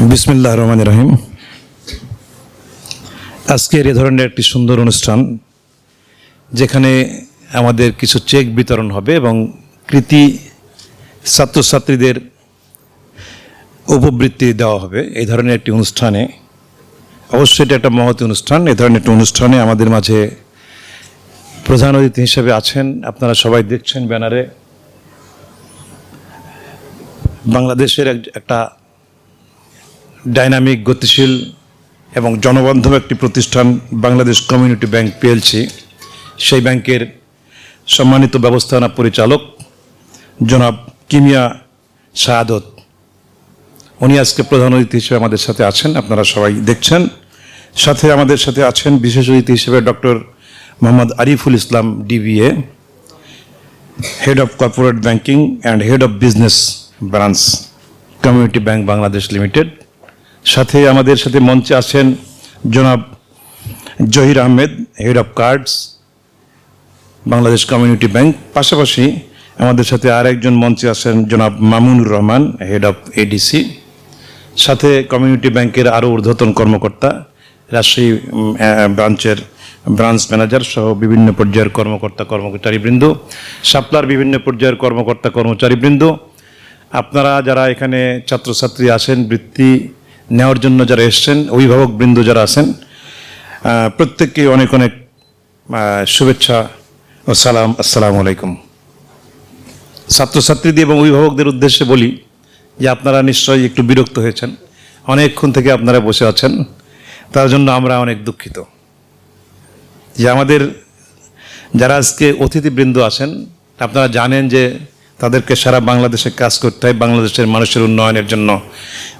বিসমিল্লাহ রহমান রহিম। আজকের এ ধরনের একটি সুন্দর অনুষ্ঠান, যেখানে আমাদের কিছু চেক বিতরণ হবে এবং কৃতি ছাত্রছাত্রীদের উপবৃত্তি দেওয়া হবে এই ধরনের একটি অনুষ্ঠানে। অবশ্যই এটা একটা মহৎ অনুষ্ঠান, এ ধরনের একটি অনুষ্ঠানে আমাদের মাঝে প্রধান অতিথি হিসেবে আছেন, আপনারা সবাই দেখছেন ব্যানারে। বাংলাদেশের এক- একটা ডাইনামিক, গতিশীল এবং জনবান্ধব একটি প্রতিষ্ঠান বাংলাদেশ কমিউনিটি ব্যাংক পিএলসি। সেই ব্যাংকের সম্মানিত ব্যবস্থাপনা পরিচালক জনাব কিমিয়া শাহাদত। উনি আজকে প্রধান অতিথি হিসেবে আমাদের সাথে আছেন, আপনারা সবাই দেখছেন। সাথে আমাদের সাথে আছেন বিশেষ অতিথি হিসেবে doctor Mohammad Ariful Islam, DBA head of corporate banking and head of business branch community bank Bangladesh limited সাথে আমাদের সাথে মঞ্চে আছেন জনাব Zahir Ahmed head of cards Bangladesh community bank পাশাপাশি আমাদের সাথে আর একজন মঞ্চে আছেন জনাব Mamunur Rahman head of ADC সাথে কমিউনিটি ব্যাংকের আরও ঊর্ধ্বতন কর্মকর্তা, রাজশাহী ব্রাঞ্চের ব্রাঞ্চ ম্যানেজার সহ বিভিন্ন পর্যায়ের কর্মকর্তা কর্মচারীবৃন্দ সাপলার বিভিন্ন পর্যায়ের কর্মকর্তা কর্মচারীবৃন্দ। আপনারা যারা এখানে ছাত্রছাত্রী আসেন বৃত্তি নেওয়ার জন্য যারা এসছেন অভিভাবকবৃন্দ যারা আছেন প্রত্যেককে অনেক অনেক শুভেচ্ছা ও সালাম, আসসালামু আলাইকুম। ছাত্রছাত্রীদের এবং অভিভাবকদের উদ্দেশ্যে বলি যে আপনারা নিশ্চয়ই একটু বিরক্ত হয়েছেন। অনেকক্ষণ থেকে আপনারা বসে আছেন। তার জন্য আমরা অনেক দুঃখিত। যে আমাদের যারা আজকে অতিথিবৃন্দ আছেন, আপনারা জানেন যে তাদেরকে সারা বাংলাদেশে কাজ করতে হয়, বাংলাদেশের মানুষের উন্নয়নের জন্য।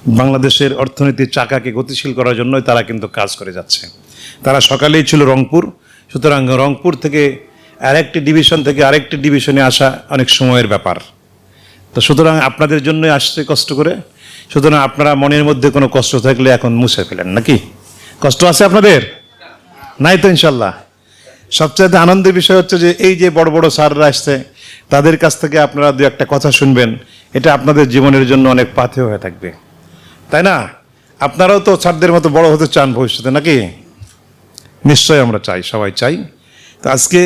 বাংলাদেশের অর্থনীতির চাকাকে গতিশীল করার জন্যই তারা কিন্তু কাজ করে যাচ্ছে। তারা সকালেই ছিল রংপুর। সুতরাং রংপুর থেকে আরেকটি ডিভিশন থেকে আরেকটি ডিভিশনে আসা অনেক সময়ের ব্যাপার। তো সুতরাং আপনাদের জন্যই আসছে কষ্ট করে। সুতরাং আপনারা মনের মধ্যে কোনো কষ্ট থাকলে এখন মুছে ফেলেন, নাকি? কষ্ট আছে আপনাদের? নাই তো ইনশাল্লাহ সবচাইতে আনন্দের বিষয় হচ্ছে যে এই যে বড় বড় স্যাররা আসছে, তাদের কাছ থেকে আপনারা দু একটা কথা শুনবেন। এটা আপনাদের জীবনের জন্য অনেক পাথেয় হয়ে থাকবে। তাই না? আপনারাও তো স্যারদের মতো বড় হতে চান ভবিষ্যতে, নাকি? নিশ্চয়ই আমরা চাই, সবাই চাই। তো আজকে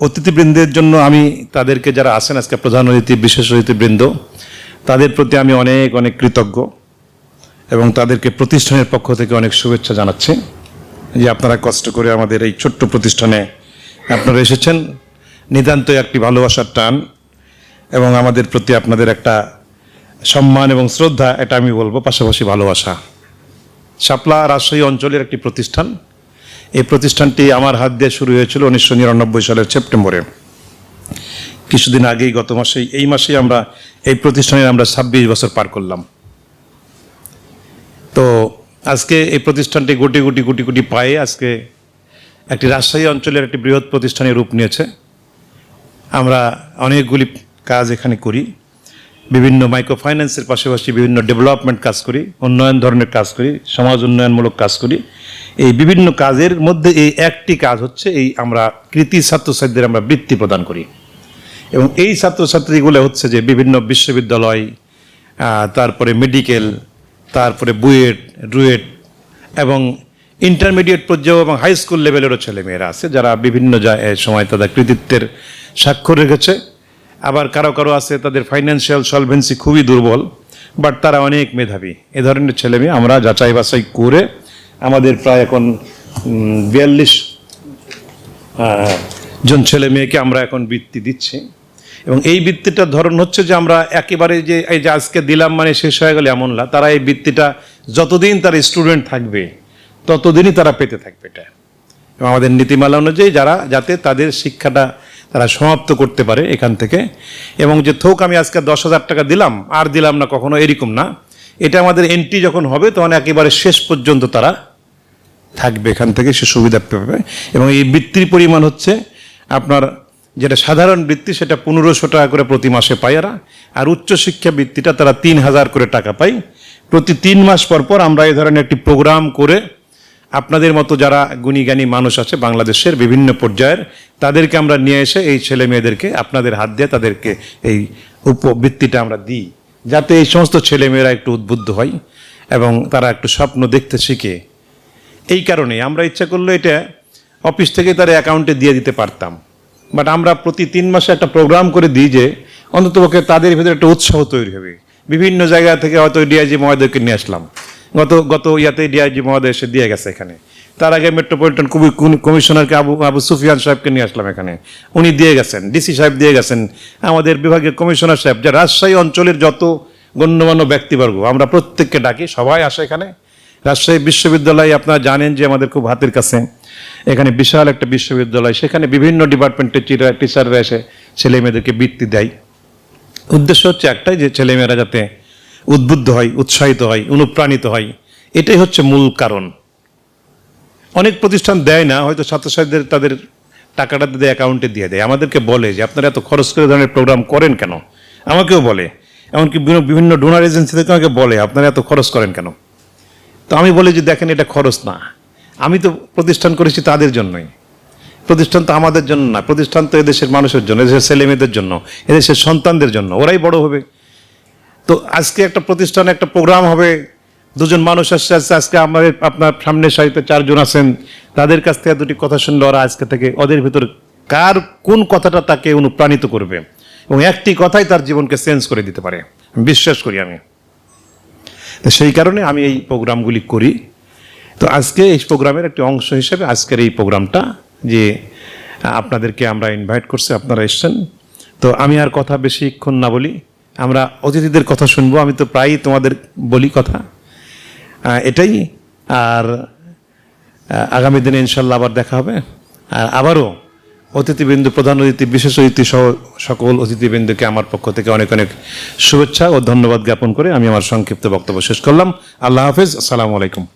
অতিথিবৃন্দের জন্য আমি তাদেরকে যারা আসেন আজকে প্রধান অতিথি, বিশেষ অতিথিবৃন্দ, তাদের প্রতি আমি অনেক অনেক কৃতজ্ঞ এবং তাদেরকে প্রতিষ্ঠানের পক্ষ থেকে অনেক শুভেচ্ছা জানাচ্ছি যে আপনারা কষ্ট করে আমাদের এই ছোট্ট প্রতিষ্ঠানে আপনারা এসেছেন। নিতান্তই একটি ভালোবাসার টান এবং আমাদের প্রতি আপনাদের একটা সম্মান এবং শ্রদ্ধা, এটা আমি বলব, পাশাপাশি ভালোবাসা। শাপলা রাজশাহী অঞ্চলের একটি প্রতিষ্ঠান। এই প্রতিষ্ঠানটি আমার হাত দিয়ে শুরু হয়েছিল উনিশশো নিরানব্বই সালের সেপ্টেম্বরে। কিছুদিন আগেই, গত মাসেই, এই মাসেই আমরা এই প্রতিষ্ঠানে আমরা ছাব্বিশ বছর পার করলাম। তো আজকে এই প্রতিষ্ঠানটি গুটি গুটি গুটি গুটি পায়ে আজকে একটি রাজশাহী অঞ্চলের একটি বৃহৎ প্রতিষ্ঠানে রূপ নিয়েছে। আমরা অনেকগুলি কাজ এখানে করি। বিভিন্ন মাইক্রো ফাইন্যান্সের পাশাপাশি বিভিন্ন ডেভেলপমেন্ট কাজ করি, উন্নয়ন ধরনের কাজ করি, সমাজ উন্নয়নমূলক কাজ করি। এই বিভিন্ন কাজের মধ্যে এই একটি কাজ হচ্ছে এই আমরা কৃতি ছাত্রছাত্রীদের আমরা বৃত্তি প্রদান করি। এবং এই ছাত্রছাত্রীগুলো হচ্ছে যে বিভিন্ন বিশ্ববিদ্যালয় তারপরে মেডিকেল তারপরে বুয়েট, রুয়েট এবং ইন্টারমিডিয়েট পর্যায়ে এবং হাই স্কুল লেভেলেরও ছেলেমেয়েরা আছে, যারা বিভিন্ন সময় তাদের কৃতিত্বের স্বাক্ষর রেখেছে। আবার কারও কারও আছে, তাদের ফাইন্যান্সিয়াল সলভেন্সি খুবই দুর্বল বাট তারা অনেক মেধাবী। এ ধরনের ছেলেমেয়ে আমরা যাচাই বাছাই করে আমাদের প্রায় এখন বিয়াল্লিশ জন ছেলে মেয়েকে আমরা এখন বৃত্তি দিচ্ছি। এবং এই বৃত্তিটার ধরন হচ্ছে যে আমরা একেবারে যে, এই যে আজকে দিলাম মানে শেষ হয়ে গেলে এমন না। তারা এই বৃত্তিটা যতদিন তার স্টুডেন্ট থাকবে, ততদিনই তারা পেতে থাকবে এটা। এবং আমাদের নীতিমালা অনুযায়ী যারা, যাতে তাদের শিক্ষাটা তারা সমাপ্ত করতে পারে এখান থেকে। এবং যে থোক আমি আজকে দশ হাজার টাকা দিলাম, আর দিলাম না কখনো, এরকম না। এটা আমাদের এন্ট্রি যখন হবে, তখন একেবারে শেষ পর্যন্ত তারা থাকবে এখান থেকে, সে সুবিধা পাবে। এবং এই বৃত্তির পরিমাণ হচ্ছে আপনার যেটা সাধারণ বৃত্তি, সেটা পনেরোশো টাকা করে প্রতি মাসে পায় এরা। আর উচ্চশিক্ষা বৃত্তিটা তারা তিন হাজার করে টাকা পায়। প্রতি তিন মাস পর পর আমরা এই ধরনের একটি প্রোগ্রাম করে আপনাদের মতো যারা গুণীজ্ঞানী মানুষ আছে বাংলাদেশের বিভিন্ন পর্যায়ের, তাদেরকে আমরা নিয়ে এসে এই ছেলে মেয়েদেরকে আপনাদের হাত দিয়ে তাদেরকে এই উপবৃত্তিটা আমরা দিই, যাতে এই সমস্ত ছেলেমেয়েরা একটু উদ্বুদ্ধ হয় এবং তারা একটু স্বপ্ন দেখতে শিখে। এই কারণে আমরা ইচ্ছা করলে এটা অফিস থেকে তার অ্যাকাউন্টে দিয়ে দিতে পারতাম। বাট আমরা প্রতি তিন মাসে একটা প্রোগ্রাম করে দিই যে, অন্ততপক্ষে তাদের ভিতরে একটা উৎসাহ তৈরি হবে। বিভিন্ন জায়গা থেকে হয়তো ডিআইজি মহোদয়কে নিয়ে আসলাম। গত গত ইয়াতে ডিআইজি মহোদয় এসে দিয়ে গেছে এখানে। তার আগে মেট্রোপলিটন কবি কমিশনারকে আবু আবু সুফিয়ান সাহেবকে নিয়ে আসলাম এখানে। উনি দিয়ে গেছেন, ডিসি সাহেব দিয়ে গেছেন, আমাদের বিভাগের কমিশনার সাহেব, যে রাজশাহী অঞ্চলের যত গণ্যমান্য ব্যক্তিবর্গ, আমরা প্রত্যেককে ডাকি, সবাই আসে এখানে। রাজশাহী বিশ্ববিদ্যালয়, আপনারা জানেন যে আমাদের খুব হাতের কাছে। এখানে বিশাল একটা বিশ্ববিদ্যালয়, সেখানে বিভিন্ন ডিপার্টমেন্টের চিরা টিচাররা এসে ছেলেমেয়েদেরকে বৃত্তি দেয়। উদ্দেশ্য হচ্ছে একটাই যে ছেলেমেয়েরা যাতে উদ্বুদ্ধ হয়, উৎসাহিত হয়, অনুপ্রাণিত হয়। এটাই হচ্ছে মূল কারণ। অনেক প্রতিষ্ঠান দেয় না, হয়তো ছাত্রছাত্রীদের তাদের টাকাটা তাদের অ্যাকাউন্টে দিয়ে দেয়। আমাদেরকে বলে যে, আপনারা এত খরচ করে ধরনের প্রোগ্রাম করেন কেন? আমাকেও বলে। এমনকি বিভিন্ন- ডোনার এজেন্সি থেকে আমাকে বলে, আপনারা এত খরচ করেন কেন? তো আমি বলি যে, দেখেন, এটা খরচ না। আমি তো প্রতিষ্ঠান করেছি তাদের জন্যই। প্রতিষ্ঠান তো আমাদের জন্য না। প্রতিষ্ঠান তো এদেশের মানুষের জন্য, এদেশের ছেলে মেয়েদের জন্য, এদেশের সন্তানদের জন্য। ওরাই বড় হবে। তো আজকে একটা প্রতিষ্ঠানে একটা প্রোগ্রাম হবে। দুজন মানুষ আসছে আসছে, আজকে আমাদের আপনার সামনের সারিতে চারজন আছেন। তাদের কাছ থেকে দুটি কথা শুনলে ওরা আজকে থেকে ওদের ভিতর কার কোন কথাটা তাকে অনুপ্রাণিত করবে এবং একটি কথাই তার জীবনকে চেঞ্জ করে দিতে পারে। বিশ্বাস করি আমি। তো সেই কারণে আমি এই প্রোগ্রামগুলি করি। তো আজকে এই প্রোগ্রামের একটি অংশ হিসেবে আজকের এই প্রোগ্রামটা যে আপনাদেরকে আমরা ইনভাইট করছি, আপনারা এসছেন। তো আমি আর কথা বেশিক্ষণ না বলি। আমরা অতিথিদের কথা শুনব। আমি তো প্রায়ই তোমাদের বলি কথা। এটাই। আর আগামী দিনে ইনশাল্লাহ আবার দেখা হবে। আর আবারও অতিথিবৃন্দু, প্রধান অতিথি, বিশেষ অতিথি সহ সকল অতিথিবৃন্দুকে আমার পক্ষ থেকে অনেক অনেক শুভেচ্ছা ও ধন্যবাদ জ্ঞাপন করে আমি আমার সংক্ষিপ্ত বক্তব্য শেষ করলাম। আল্লাহ হাফিজ। আসসালামু আলাইকুম।